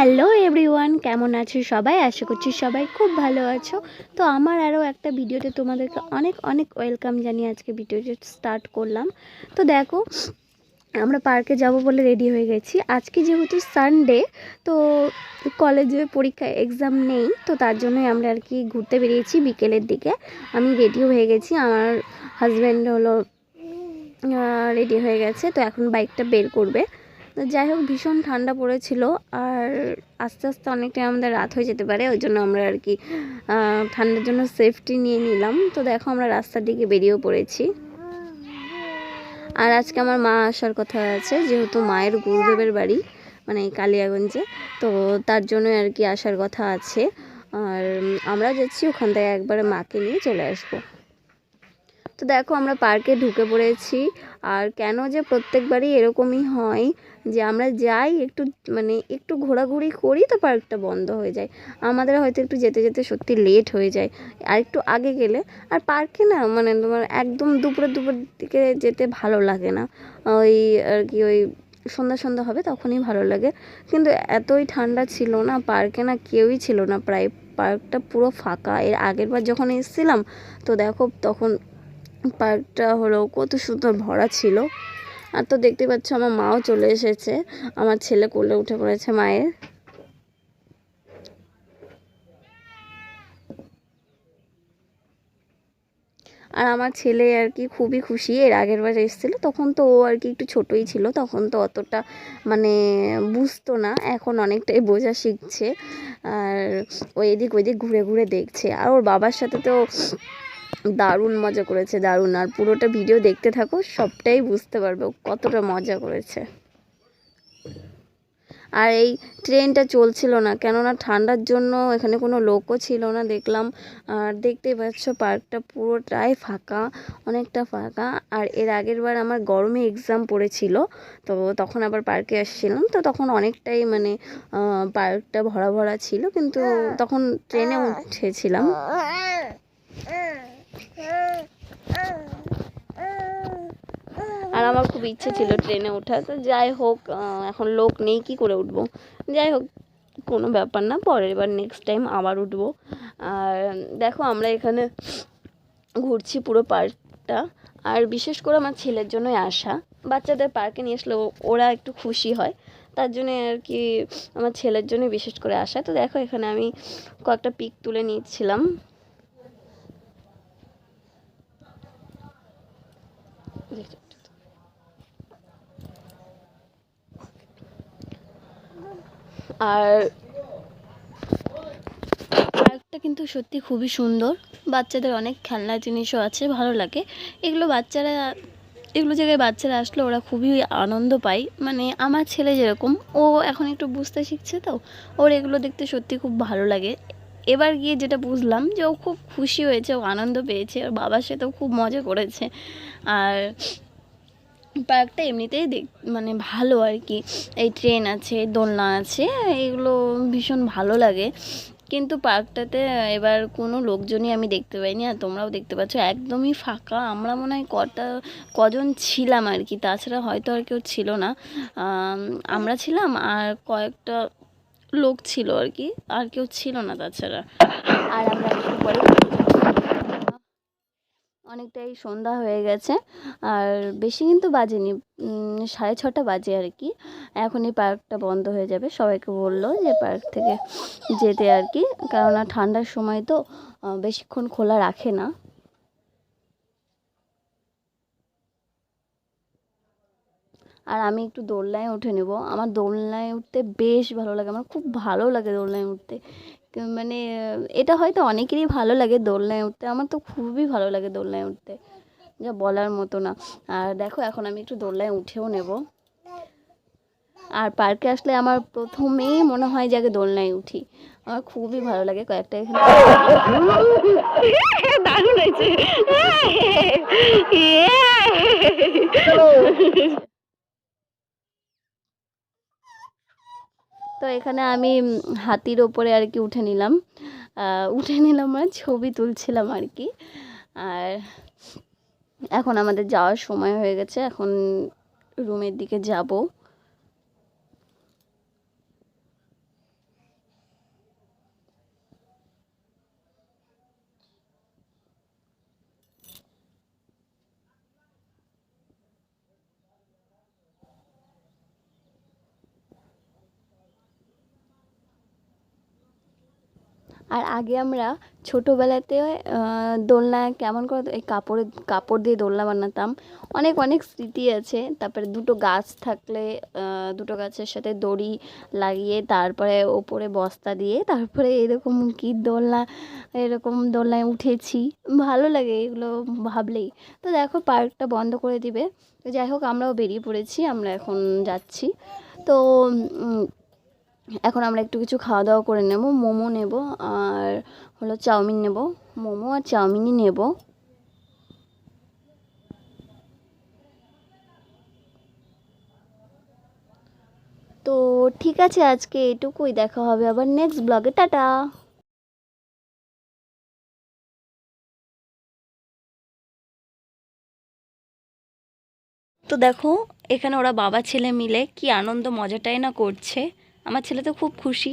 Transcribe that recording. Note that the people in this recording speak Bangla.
হ্যালো এভরিওয়ান, কেমন আছো সবাই? আশা করছি সবাই খুব ভালো আছো। তো আমার আরও একটা ভিডিওতে তোমাদেরকে অনেক অনেক ওয়েলকাম জানিয়ে আজকে ভিডিওটা স্টার্ট করলাম। তো দেখো, আমরা পার্কে যাব বলে রেডি হয়ে গেছি। আজকে যেহেতু সানডে, তো কলেজে পরীক্ষা এক্সাম নেই, তো তার জন্যই আমরা আর কি ঘুরতে বেরিয়েছি বিকেলের দিকে। আমি রেডিও হয়ে গেছি, আমার হাজব্যান্ড হলো রেডি হয়ে গেছে, তো এখন বাইকটা বের করবে। তো যাই হোক ভীষণ ঠান্ডা পড়েছিল আর আস্তে আস্তে অনেকটাই আমাদের রাত হয়ে যেতে পারে, ওই জন্য আমরা আর কি ঠান্ডার জন্য সেফটি নিয়ে নিলাম। তো দেখো, আমরা রাস্তার দিকে বেরিয়েও পড়েছি। আর আজকে আমার মা আসার কথা আছে, যেহেতু মায়ের গুরুদেবের বাড়ি মানে কালিয়াগঞ্জে, তো তার জন্য আর কি আসার কথা আছে। আর আমরা যাচ্ছি ওখান থেকে একবারে মাকে নিয়ে চলে আসব। তো দেখো, আমরা পার্কে ঢুকে পড়েছি। আর কেন যে প্রত্যেকবারই এরকমই হয় যে আমরা যাই একটু মানে একটু ঘোরাঘুরি করি তো পার্কটা বন্ধ হয়ে যায়। আমাদের হয়তো একটু যেতে যেতে সত্যি লেট হয়ে যায়। আর একটু আগে গেলে, আর পার্কে না মানে তোমার একদম দুপুরে দুপুর দিকে যেতে ভালো লাগে না। ওই আর কি ওই সন্ধ্যা সন্ধ্যা হবে তখনই ভালো লাগে। কিন্তু এতই ঠান্ডা ছিল না, পার্কে না কেউই ছিল না প্রায়। পার্কটা পুরো ফাঁকা। এর আগের বার যখন এসেছিলাম, তো দেখো তখন পার্কটা হলো কত সুন্দর ভরা ছিল। আর তো দেখতে পাচ্ছ আমার মাও চলে এসেছে। আমার ছেলে কোলে উঠে পড়েছে মায়ের। আর আমার ছেলে আর কি খুবই খুশি। এর আগের বার এসেছিল, তখন তো ও আর কি একটু ছোটোই ছিল, তখন তো অতটা মানে বুঝতো না, এখন অনেকটাই বোঝা শিখছে। আর ও এদিক ওইদিক ঘুরে ঘুরে দেখছে। আর ওর বাবার সাথে তো দারুণ মজা করেছে দারুণ। আর পুরোটা ভিডিও দেখতে থাকো সবটাই বুঝতে পারবে কতটা মজা করেছে। আর এই ট্রেনটা চলছিল না কেননা ঠান্ডার জন্য এখানে কোনো লোকও ছিল না দেখলাম। আর দেখতেই পাচ্ছ পার্কটা পুরোটাই ফাঁকা অনেকটা ফাঁকা। আর এর আগের বার আমার গরমে এক্সাম পড়েছিল তো তখন আবার পার্কে আসছিলাম তো তখন অনেকটাই মানে পার্কটা ভরা ভরা ছিল কিন্তু তখন ট্রেনে উঠেছিলাম। আর আমার খুব ইচ্ছে ছিল ট্রেনে ওঠা তো যাই হোক এখন লোক নেই, কি করে উঠবো? যাই হোক, কোনো ব্যাপার না, পরের বার নেক্সট টাইম আবার উঠবো। আর দেখো, আমরা এখানে ঘুরছি পুরো পার্কটা। আর বিশেষ করে আমার ছেলের জন্যই আসা বাচ্চাদের পার্কে নিয়ে আসলে ওরা একটু খুশি হয়। তার জন্য আর কি আমার ছেলের জন্য বিশেষ করে আসা তো দেখো, এখানে আমি কয়েকটা পিক তুলে নিচ্ছিলাম আর পার্কটা কিন্তু সত্যি খুবই সুন্দর। বাচ্চাদের অনেক খেলনা জিনিসও আছে, ভালো লাগে। এগুলো বাচ্চারা, এগুলো জায়গায় বাচ্চারা আসলে ওরা খুবই আনন্দ পায়। মানে আমার ছেলে যেরকম, ও এখন একটু বুঝতে শিখছে তো, ওর এগুলো দেখতে সত্যি খুব ভালো লাগে। এবার গিয়ে যেটা বুঝলাম যে ও খুব খুশি হয়েছে, ও আনন্দ পেয়েছে, ওর বাবার সাথেও খুব মজা করেছে। আর পার্কটা এমনিতেই দেখ মানে ভালো আর কি। এই ট্রেন আছে, দোলনা আছে, এগুলো ভীষণ ভালো লাগে। কিন্তু পার্কটাতে এবার কোনো লোকজনই আমি দেখতে পাইনি, আর তোমরাও দেখতে পাচ্ছ, একদমই ফাঁকা। আমরা মনে হয় কটা, কজন ছিলাম আর কি, তাছাড়া হয়তো আর কেউ ছিল না। আমরা ছিলাম আর কয়েকটা লোক ছিল আর কি, আর কেউ ছিল না তাছাড়া। আর আমরা একটু পরে অনেকটাই সন্ধ্যা হয়ে গেছে, আর বেশি কিন্তু বাজেনি সাড়ে ছটা বাজে আর কি। এখনই পার্কটা বন্ধ হয়ে যাবে, সবাইকে বলল যে পার্ক থেকে যেতে আর কি, কেননা ঠান্ডার সময় তো বেশিক্ষণ খোলা রাখে না। আর আমি একটু দোলনায় উঠে নেব। আমার দোলনায় উঠতে বেশ ভালো লাগে আমার খুব ভালো লাগে দোলনায় উঠতে। মানে এটা হয়তো অনেকেরই ভালো লাগে দোলনায় উঠতে আমার তো খুবই ভালো লাগে দোলনায় উঠতে যা বলার মতো না। আর দেখো এখন আমি একটু দোলনায় উঠেও নেব। আর পার্কে আসলে আমার প্রথমেই মনে হয় যে আগে দোলনায় উঠি। আমার খুবই ভালো লাগে কয়েকটা এখানে। দারুণ হয়েছে। তো এখানে আমি হাতির ওপরে আর কি উঠে নিলাম। উঠে নিলাম মানে ছবি তুলছিলাম আর কি। আর এখন আমাদের যাওয়ার সময় হয়ে গেছে। এখন রুমের দিকে যাব। আর আগে আমরা ছোটোবেলাতে দোলনা কেমন করে এই কাপড়ের কাপড় দিয়ে দোলনা বানাতাম। অনেক অনেক স্মৃতি আছে। তারপরে দুটো গাছ থাকলে দুটো গাছের সাথে দড়ি লাগিয়ে, তারপরে ওপরে বস্তা দিয়ে, তারপরে এরকম কি দোলনা, এরকম দোলনায় উঠেছি। ভালো লাগে এগুলো ভাবলেই। তো দেখো, পার্কটা বন্ধ করে দিবে। তো যাই হোক, আমরাও বেরিয়ে পড়েছি, আমরা এখন যাচ্ছি। তো এখন আমরা একটু কিছু খাওয়া দাওয়া করে নেব, মোমো নেব আর হলো চাউমিন নেব, মোমো আর চাউমিনই নেব। তো ঠিক আছে, আজকে এটুকুই দেখা হবে আবার নেক্সট ব্লগে টাটা। তো দেখো, এখানে ওরা বাবা ছেলে মিলে কি আনন্দ মজাটাই না করছে। আমার ছেলে তো খুব খুশি।